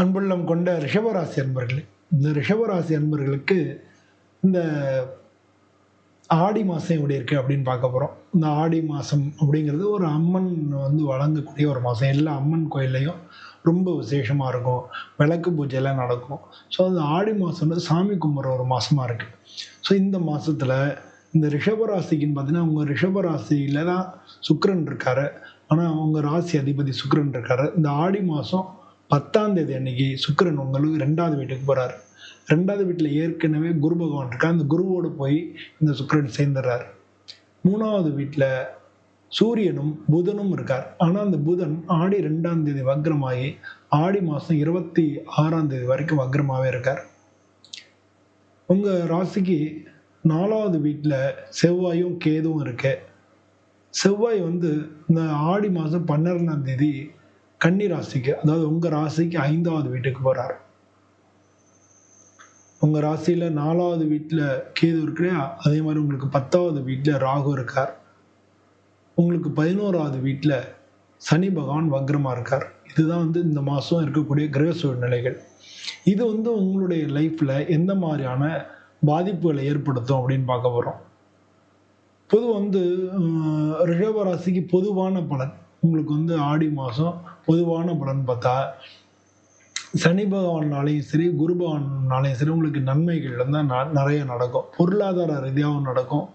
அன்புள்ளம் கொண்ட ரிஷபராசி அன்பர்களே இந்த ரிஷபராசி அன்பர்களுக்கு இந்த ஆடி மாதம் எப்படி இருக்குது அப்படின்னு பார்க்க போகிறோம் இந்த ஆடி மாதம் அப்படிங்கிறது ஒரு அம்மன் வந்து வழங்கக்கூடிய ஒரு மாதம் எல்லா அம்மன் கோயில்லையும் ரொம்ப விசேஷமாக இருக்கும். விளக்கு பூஜையெல்லாம் நடக்கும். ஸோ அந்த ஆடி மாதம்ன்றது சாமி கும்பிட்ற ஒரு மாதமாக இருக்குது ஸோ இந்த மாதத்தில் இந்த ரிஷபராசிக்குன்னு பார்த்தீங்கன்னா உங்கள் ரிஷபராசியில் தான் சுக்கரன் இருக்காரு. ஆனால் அவங்க ராசி அதிபதி சுக்கரன் இருக்காரு. இந்த ஆடி மாதம் பத்தாம் தேதி அன்னைக்கு சுக்கிரன் உங்களுக்கு ரெண்டாவது வீட்டுக்கு போகிறார் ரெண்டாவது வீட்டில் ஏற்கனவே குரு பகவான் இருக்கார் அந்த குருவோடு போய் இந்த சுக்கிரன் சேர்ந்துடுறார். மூணாவது வீட்டில் சூரியனும் புதனும் இருக்கார். ஆனால் அந்த புதன் ஆடி ரெண்டாம் தேதி வக்ரமாகி ஆடி மாதம் இருபத்தி ஆறாம் தேதி வரைக்கும் வக்ரமாகவே இருக்கார். உங்கள் ராசிக்கு நாலாவது வீட்டில் செவ்வாயும் கேதுவும் இருக்கு. செவ்வாய் வந்து இந்த ஆடி மாதம் பன்னிரெண்டாம் தேதி கன்னி ராசிக்கு அதாவது உங்கள் ராசிக்கு ஐந்தாவது வீட்டுக்கு போகிறார் உங்கள் ராசியில் நாலாவது வீட்டில் கேது இருக்கிறா அதே மாதிரி உங்களுக்கு பத்தாவது வீட்டில் ராகு இருக்கார். உங்களுக்கு பதினோராவது வீட்டில் சனி பகவான் வக்ரமாக இருக்கார். இதுதான் வந்து இந்த மாதம் இருக்கக்கூடிய கிரக சூழ்நிலைகள். இது வந்து உங்களுடைய லைஃப்பில் எந்த மாதிரியான பாதிப்புகளை ஏற்படுத்தும் அப்படின்னு பார்க்க போகிறோம் பொது வந்து அஹ், ரிஷப ராசிக்கு பொதுவான பலன். உங்களுக்கு வந்து ஆடி மாதம் பொதுவான பலன் பார்த்தா சனி பகவானாலையும் சரி குரு பகவானாலையும் சரி உங்களுக்கு நன்மைகள் தான் நிறைய நடக்கும். பொருளாதார ரீதியாகவும் நடக்கும்.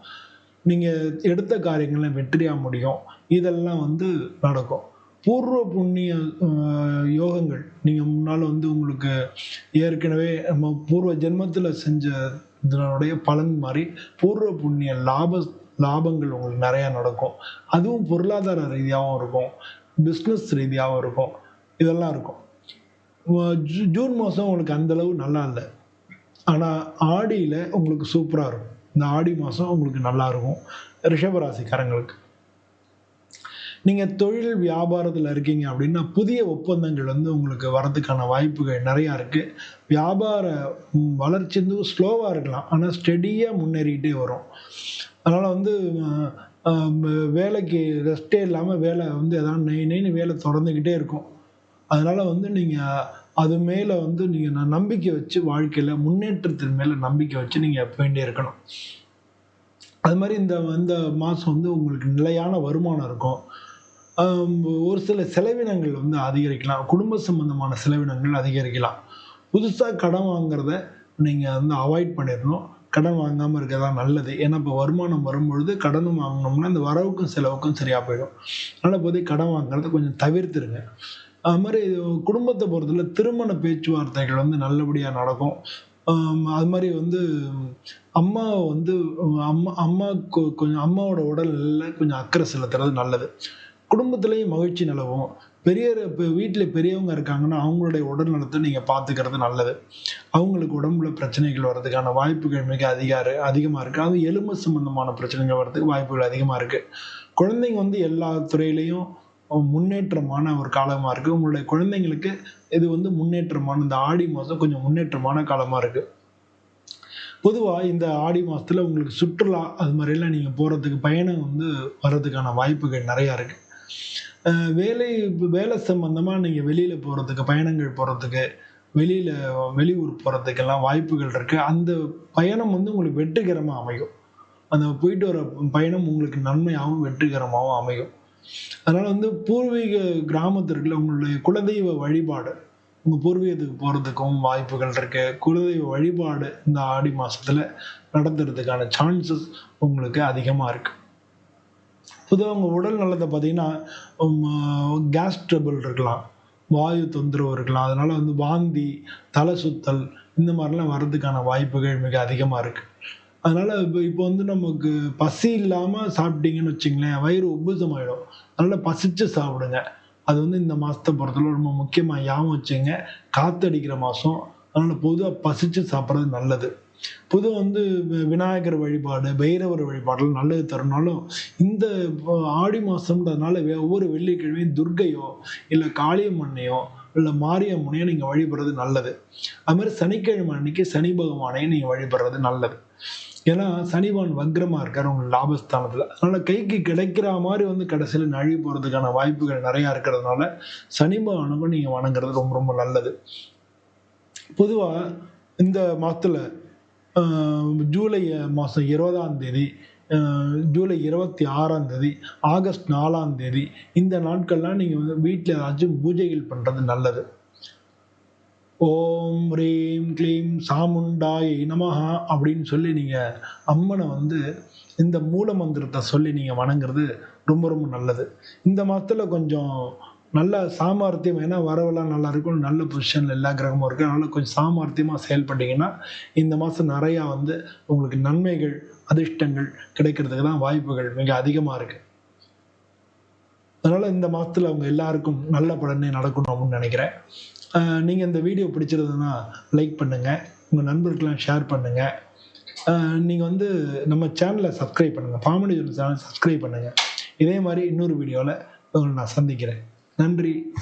நீங்கள் எடுத்த காரியங்களில் வெற்றியாக முடியும். இதெல்லாம் வந்து நடக்கும். பூர்வ புண்ணிய யோகங்கள் நீங்கள் முன்னால் வந்து உங்களுக்கு ஏற்கனவே நம்ம பூர்வ ஜென்மத்தில் செஞ்ச இதனுடைய பலன் மாதிரி பூர்வ புண்ணிய லாப லாபங்கள் உங்களுக்கு நிறையா நடக்கும். அதுவும் பொருளாதார ரீதியாகவும் இருக்கும். பிஸ்னஸ் ரீதியாகவும் இருக்கும். இதெல்லாம் இருக்கும். ஜூன் மாதம் உங்களுக்கு அந்த அளவு நல்லா இல்லை. ஆனால் ஆடியில் உங்களுக்கு சூப்பராக இருக்கும். இந்த ஆடி மாதம் உங்களுக்கு நல்லா இருக்கும். ரிஷபராசிக்காரங்களுக்கு. நீங்கள் தொழில் வியாபாரத்தில் இருக்கீங்க அப்படின்னா புதிய ஒப்பந்தங்கள் வந்து உங்களுக்கு வரதுக்கான வாய்ப்புகள் நிறையா இருக்குது வியாபார வளர்ச்சி வந்து ஸ்லோவாக இருக்கலாம். ஆனால் ஸ்டெடியாக முன்னேறிக்கிட்டே வரும். அதனால் வந்து வேலைக்கு ரெஸ்ட்டே இல்லாமல் வேலை வந்து எதாவது நெய் நெய்னு வேலை தொடர்ந்துக்கிட்டே இருக்கும். அதனால் வந்து நீங்கள் அது மேலே வந்து நீங்கள் நான் நம்பிக்கை வச்சு வாழ்க்கையில் முன்னேற்றத்தின் மேலே நம்பிக்கை வச்சு நீங்கள் போயிட்டே இருக்கணும். அது மாதிரி இந்த இந்த மாதம் வந்து உங்களுக்கு நிலையான வருமானம் இருக்கும். ஒரு சில செலவினங்கள் வந்து அதிகரிக்கலாம். குடும்ப சம்பந்தமான செலவினங்கள் அதிகரிக்கலாம். புதுசாக கடன் வாங்குறத நீங்கள் வந்து அவாய்ட் பண்ணிடணும். கடன் வாங்காமல் இருக்கிறதா நல்லது. ஏன்னா இப்போ வருமானம் வரும்பொழுது கடனும் வாங்கினோம்னா இந்த வரவுக்கும் செலவுக்கும் சரியாக போயிடும். அதனால் போதே கடன் வாங்குறத கொஞ்சம் தவிர்த்துருங்க. அது மாதிரி குடும்பத்தை பொறுத்தல திருமண பேச்சுவார்த்தைகள் வந்து நல்லபடியாக நடக்கும். அது மாதிரி வந்து அம்மா வந்து அம்மா அம்மா கொஞ்சம் அம்மாவோட உடல்ல கொஞ்சம் அக்கறை செலுத்துறது நல்லது. குடும்பத்துலேயும் மகிழ்ச்சி நிலவும். பெரிய இப்போ வீட்டில் பெரியவங்க இருக்காங்கன்னா அவங்களுடைய உடல் நலத்தை நீங்கள் பார்த்துக்கிறது நல்லது. அவங்களுக்கு உடம்புல பிரச்சனைகள் வர்றதுக்கான வாய்ப்புகள் மிக அதிகார அதிகமாக இருக்குது அது எலும்பு சம்பந்தமான பிரச்சனைகள் வர்றதுக்கு வாய்ப்புகள் அதிகமாக இருக்குது குழந்தைங்க வந்து எல்லா துறையிலையும் முன்னேற்றமான ஒரு காலமாக இருக்குது உங்களுடைய குழந்தைங்களுக்கு இது வந்து முன்னேற்றமான இந்த ஆடி மாதம் கொஞ்சம் முன்னேற்றமான காலமாக இருக்குது பொதுவாக இந்த ஆடி மாதத்தில் உங்களுக்கு சுற்றுலா அது மாதிரிலாம் நீங்கள் போகிறதுக்கு பயணம் வந்து வர்றதுக்கான வாய்ப்புகள் நிறையா இருக்குது வேலை வேலை சம்மந்தமாக நீங்கள் வெளியில் போகிறதுக்கு பயணங்கள் போகிறதுக்கு வெளியில் வெளியூர் போகிறதுக்கெல்லாம் வாய்ப்புகள் இருக்குது அந்த பயணம் வந்து உங்களுக்கு வெற்றிகரமாக அமையும். அந்த போயிட்டு வர பயணம் உங்களுக்கு நன்மையாகவும் வெற்றிகரமாகவும் அமையும். அதனால் வந்து பூர்வீக கிராமத்திற்குள்ள உங்களுடைய குலதெய்வ வழிபாடு உங்கள் பூர்வீகத்துக்கு போகிறதுக்கும் வாய்ப்புகள் இருக்கு. குலதெய்வ வழிபாடு இந்த ஆடி மாதத்தில் நடத்துறதுக்கான சான்சஸ் உங்களுக்கு அதிகமாக இருக்குது பொதுவாக உங்கள் உடல் நலத்தை பார்த்தீங்கன்னா கேஸ் ட்ரபிள் இருக்கலாம். வாயு தொந்தரவு இருக்கலாம். அதனால வந்து வாந்தி தலை சுத்தல் இந்த மாதிரிலாம் வர்றதுக்கான வாய்ப்புகள் மிக அதிகமாக இருக்குது அதனால் இப்போ இப்போ வந்து நமக்கு பசி இல்லாமல் சாப்பிட்டீங்கன்னு வச்சிங்களேன் வயிறு உப்புசமாயிடும் அதனால் பசிச்சு சாப்பிடுங்க. அது வந்து இந்த மாதத்தை பொறுத்தவரை ரொம்ப முக்கியமாக யாவும் வச்சுங்க. காற்றடிக்கிற மாதம் அதனால் பொதுவாக பசிச்சு சாப்பிட்றது நல்லது. பொது வந்து விநாயகர் வழிபாடு பைரவர் வழிபாடுலாம் நல்லது தருனாலும் இந்த ஆடி மாதம்ன்றதுனால ஒவ்வொரு வெள்ளிக்கிழமையும் துர்க்கையோ இல்லை காளியம்மனையோ இல்லை மாரியம்மனையோ நீங்கள் வழிபடுறது நல்லது. அது மாதிரி சனிக்கிழமை அன்னைக்கு சனி பகவானையும் நீங்கள் வழிபடுறது நல்லது. ஏன்னா சனிவான் வக்ரமாக இருக்கார் உங்களுக்கு லாபஸ்தானத்தில். அதனால் கைக்கு கிடைக்கிற மாதிரி வந்து கடைசியில் நழுவி போகிறதுக்கான வாய்ப்புகள் நிறையா இருக்கிறதுனால சனி பகவானுக்கும் நீங்கள் வணங்குறது ரொம்ப ரொம்ப நல்லது. பொதுவாக இந்த மாதத்தில் ஜூலை மாதம் இருபதாம் தேதி ஜூலை இருபத்தி ஆறாம் தேதி ஆகஸ்ட் நாலாம் தேதி இந்த நாட்கள்லாம் நீங்கள் வந்து வீட்டில் ஏதாச்சும் பூஜைகள் பண்ணுறது நல்லது. ஓம் ரீம் க்ளீம் சாமுண்டாய் நமஹா அப்படின்னு சொல்லி நீங்கள் அம்மனை வந்து இந்த மூல மந்திரத்தை சொல்லி நீங்கள் வணங்குறது ரொம்ப ரொம்ப நல்லது. இந்த மாதத்தில் கொஞ்சம் நல்ல சாமர்த்தியம் ஏன்னா வரவெல்லாம் நல்லா இருக்கும் நல்ல பொசிஷனில் எல்லா கிரகமும் இருக்குது அதனால் கொஞ்சம் சாமர்த்தியமாக செயல்பட்டீங்கன்னா இந்த மாதம் நிறையா வந்து உங்களுக்கு நன்மைகள் அதிர்ஷ்டங்கள் கிடைக்கிறதுக்கு தான் வாய்ப்புகள் மிக அதிகமாக இருக்குது அதனால் இந்த மாதத்தில் அவங்க எல்லாருக்கும் நல்ல பலனே நடக்கணும் அப்படின்னு நினைக்கிறேன். நீங்கள் இந்த வீடியோ பிடிச்சிருந்ததுன்னா லைக் பண்ணுங்கள் உங்கள் நண்பர்களுக்கெல்லாம் ஷேர் பண்ணுங்கள் நீங்கள் வந்து நம்ம சேனலை சப்ஸ்கிரைப் பண்ணுங்கள் பாமணி சேனல் சப்ஸ்கிரைப் பண்ணுங்கள் இதே மாதிரி இன்னொரு வீடியோவில் உங்களை நான் சந்திக்கிறேன். நன்றி.